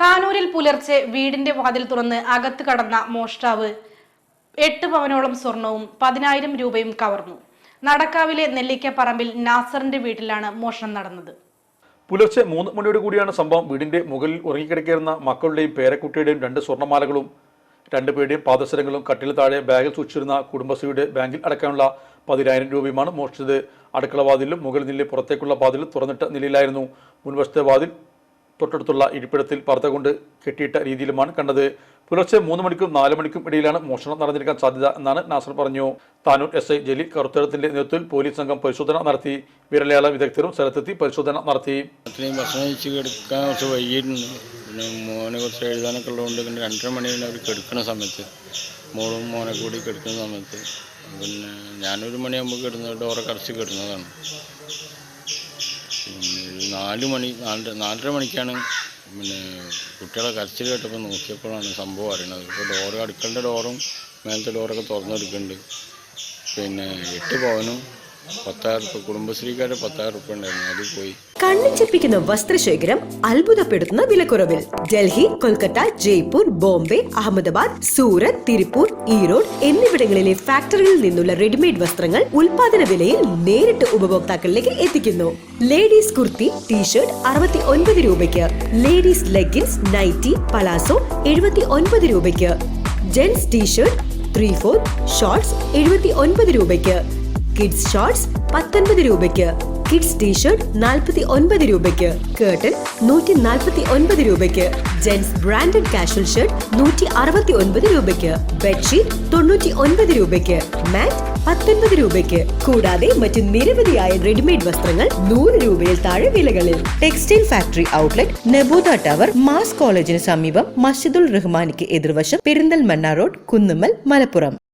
താനൂരിൽ പുലർച്ചെ വീടിന്റെ വാതിൽ തുറന്ന് അകത്ത് കടന്ന മോഷ്ടാവ് എട്ട് പവനോളം സ്വർണവും പതിനായിരം രൂപയും കവർന്നു. നടക്കാവിലെ നെല്ലിക്കപ്പറമ്പിൽ നാസറിന്റെ വീട്ടിലാണ് മോഷണം നടന്നത്. പുലർച്ചെ മൂന്ന് മണിയോട് കൂടിയാണ് സംഭവം. വീടിന്റെ മുകളിൽ ഉറങ്ങിക്കിടക്കുന്ന മക്കളുടെയും പേരക്കുട്ടിയുടെയും രണ്ട് സ്വർണമാലകളും രണ്ട് പേരുടെയും പാദസരങ്ങളും കട്ടിൽ താഴെ ബാഗിൽ സൂക്ഷിച്ചിരുന്ന കുടുംബശ്രീയുടെ ബാങ്കിൽ അടക്കാനുള്ള പതിനായിരം രൂപയുമാണ് മോഷ്ടിച്ചത്. അടുക്കള വാതിലും മുകളിൽ നിന്നിലെ പുറത്തേക്കുള്ള വാതിൽ തുറന്നിട്ട നിലയിലായിരുന്നു മുൻവശത്തെ വാതിൽ തൊട്ടടുത്തുള്ള ഇരിപ്പിടത്തിൽ പർദ്ദ കൊണ്ട് കെട്ടിയിട്ട രീതിയിലുമാണ് കണ്ടത്. പുലർച്ചെ മൂന്ന് മണിക്കും നാല് മണിക്കും ഇടയിലാണ് മോഷണം നടന്നിരിക്കാൻ സാധ്യത എന്നാണ് നാസർ പറഞ്ഞു. താനൂർ എസ് ഐ ജലീൽ കറുത്തേടത്തിന്റെ നേതൃത്വത്തിൽ പോലീസ് സംഘം പരിശോധന നടത്തി. വിരലയാള വിദഗ്ധരും സ്ഥലത്തെത്തി പരിശോധന നടത്തി. കുറച്ച് പിന്നെ കുറച്ച് കിടക്കുന്ന മോളും മോനെ കൂടി കിടക്കുന്ന സമയത്ത്. പിന്നെ ഞാനൊരു മണിയാകുമ്പോൾ കിടന്ന് ഡോറൊക്കെ അടച്ച് കിടന്നതാണ്. പിന്നെ നാല് മണി നാലര നാലര മണിക്കാണ് പിന്നെ കുട്ടികളെ കരച്ചിൽ കേട്ടപ്പോൾ നോക്കിയപ്പോഴാണ് സംഭവം അറിയണത് ഇപ്പോൾ ഡോറ് അടുക്കളുടെ ഡോറും മേലത്തെ ഡോറൊക്കെ തുറന്നെടുക്കുന്നുണ്ട് പിന്നെ എട്ട് പവനും പത്തായിരം വസ്ത്രശേഖരം അത്ഭുതപ്പെടുത്തുന്ന വിലക്കുറവിൽ. ഡൽഹി കൊൽക്കത്ത ജയ്പൂർ ബോംബെ അഹമ്മദാബാദ് സൂറത്ത് തിരുപ്പൂർ ഈറോഡ് എന്നിവിടങ്ങളിലെ ഫാക്ടറികളിൽ നിന്നുള്ള റെഡിമെയ്ഡ് വസ്ത്രങ്ങൾ ഉൽപാദന വിലയിൽ നേരിട്ട് ഉപഭോക്താക്കളിലേക്ക് എത്തിക്കുന്നു. ലേഡീസ് കുർത്തി ടീഷർട്ട് അറുപത്തി ഒൻപത് രൂപയ്ക്ക്. ലേഡീസ് ലെഗിൻസ് നൈറ്റി പലാസോ എഴുപത്തി ഒൻപത് രൂപയ്ക്ക്. Gents T-shirt three four shorts എഴുപത്തി ഒൻപത് രൂപയ്ക്ക്. കിഡ്സ് ഷോർട്സ് പത്തൊൻപത് രൂപയ്ക്ക്. കിഡ്സ് ടീഷർട്ട് നാൽപ്പത്തി ഒൻപത് രൂപയ്ക്ക്. കേട്ടൺ നൂറ്റി നാൽപ്പത്തി ഒൻപത് രൂപയ്ക്ക്. ജെൻസ് ബ്രാൻഡഡ് കാഷ്വൽ ഷർട്ട് നൂറ്റി അറുപത്തി ഒൻപത് രൂപയ്ക്ക്. ബെഡ്ഷീറ്റ് തൊണ്ണൂറ്റി ഒൻപത് രൂപയ്ക്ക്. മാറ്റ് പത്തൊൻപത് രൂപയ്ക്ക്. കൂടാതെ മറ്റ് നിരവധിയായ റെഡിമെയ്ഡ് വസ്ത്രങ്ങൾ നൂറ് രൂപയിൽ താഴെ വിലകളിൽ. ടെക്സ്റ്റൈൽ ഫാക്ടറി ഔട്ട്ലെറ്റ് നെബോദ ടവർ മാസ് കോളേജിന് സമീപം മസ്ജിദുൽ റഹ്മാനിക്ക് എതിർവശം പെരിന്തൽമണ്ണ റോഡ് കുന്നുമ്മൽ മലപ്പുറം.